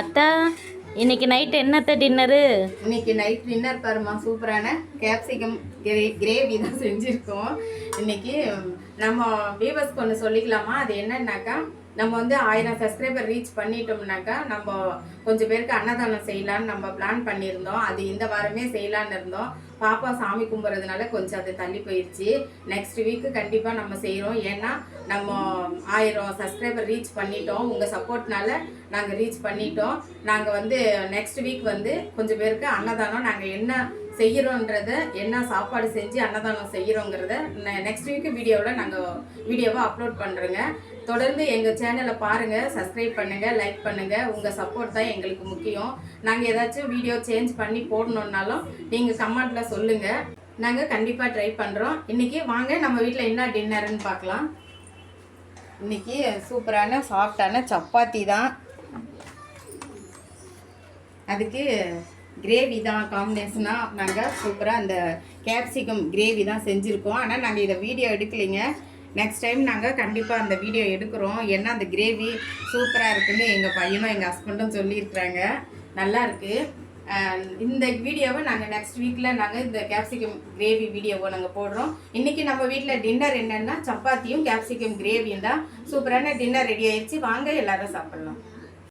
அத்தா இன்னைக்கு நைட் என்னத்த டின்னரு இன்னைக்கு நைட் டின்னர் பாருமா சூப்பரான கேப்சிகம் கிரே கிரேவி தான் செஞ்சுருக்கோம். இன்னைக்கு நம்ம வீவர்ஸ்க்கு ஒன்று சொல்லிக்கலாமா? அது என்னன்னாக்கா நம்ம வந்து ஆயிரம் சப்ஸ்கிரைபர் ரீச் பண்ணிட்டோம்னாக்கா நம்ம கொஞ்சம் பேருக்கு அன்னதானம் செய்யலான்னு நம்ம பிளான் பண்ணியிருந்தோம். அது இந்த வாரமே செய்யலான்னு இருந்தோம். பாப்பா சாமி கும்பிட்றதுனால கொஞ்சம் அது தள்ளி போயிடுச்சு நெக்ஸ்ட் வீக்கு கண்டிப்பாக நம்ம செய்கிறோம் ஏன்னா நம்ம ஆயிரம் சப்ஸ்கிரைபர் ரீச் பண்ணிட்டோம். உங்கள் சப்போர்ட்னால நாங்கள் ரீச் பண்ணிட்டோம். நாங்கள் வந்து நெக்ஸ்ட் வீக் வந்து கொஞ்சம் பேருக்கு அன்னதானம் நாங்கள் என்ன செய்கிறோன்றத என்ன சாப்பாடு செஞ்சு அன்னதானம் செய்கிறோங்கிறத நெக்ஸ்ட் வீக் வீடியோவில் நாங்கள் வீடியோவை அப்லோட் பண்ணுறோங்க தொடர்ந்து எங்கள் சேனலை பாருங்கள் சப்ஸ்கிரைப் பண்ணுங்கள் லைக் பண்ணுங்கள் உங்கள் சப்போர்ட் தான் எங்களுக்கு முக்கியம். நாங்கள் ஏதாச்சும் வீடியோ சேஞ்ச் பண்ணி போடணுன்னாலும் நீங்கள் கமெண்ட்டில் சொல்லுங்கள் நாங்கள் கண்டிப்பாக ட்ரை பண்ணுறோம் இன்றைக்கி வாங்க நம்ம வீட்டில் என்ன டின்னர்னு பார்க்கலாம் இன்றைக்கி சூப்பரான சாஃப்டான சப்பாத்தி தான். அதுக்கு கிரேவி தான் காம்பினேஷனாக நாங்கள் சூப்பராக அந்த கேப்சிகம் கிரேவி தான் செஞ்சுருக்கோம். ஆனால் நாங்கள் இதை வீடியோ எடுக்கலைங்க. நெக்ஸ்ட் டைம் நாங்கள் கண்டிப்பாக அந்த வீடியோ எடுக்கிறோம். ஏன்னா அந்த கிரேவி சூப்பராக இருக்குன்னு எங்கள் பையனும் எங்கள் ஹஸ்பண்டும் சொல்லியிருக்கிறாங்க. நல்லா இருக்குது இந்த வீடியோவை நாங்கள் நெக்ஸ்ட் வீக்கில் நாங்கள் இந்த கேப்சிகம் கிரேவி வீடியோவை நாங்கள் போடுறோம். இன்றைக்கி நம்ம வீட்டில் டின்னர் என்னென்னா சப்பாத்தியும் கேப்சிகம் கிரேவியும் தான். சூப்பரான டின்னர் ரெடி ஆயிடுச்சு வாங்க எல்லோரும் சாப்பிட்லாம்.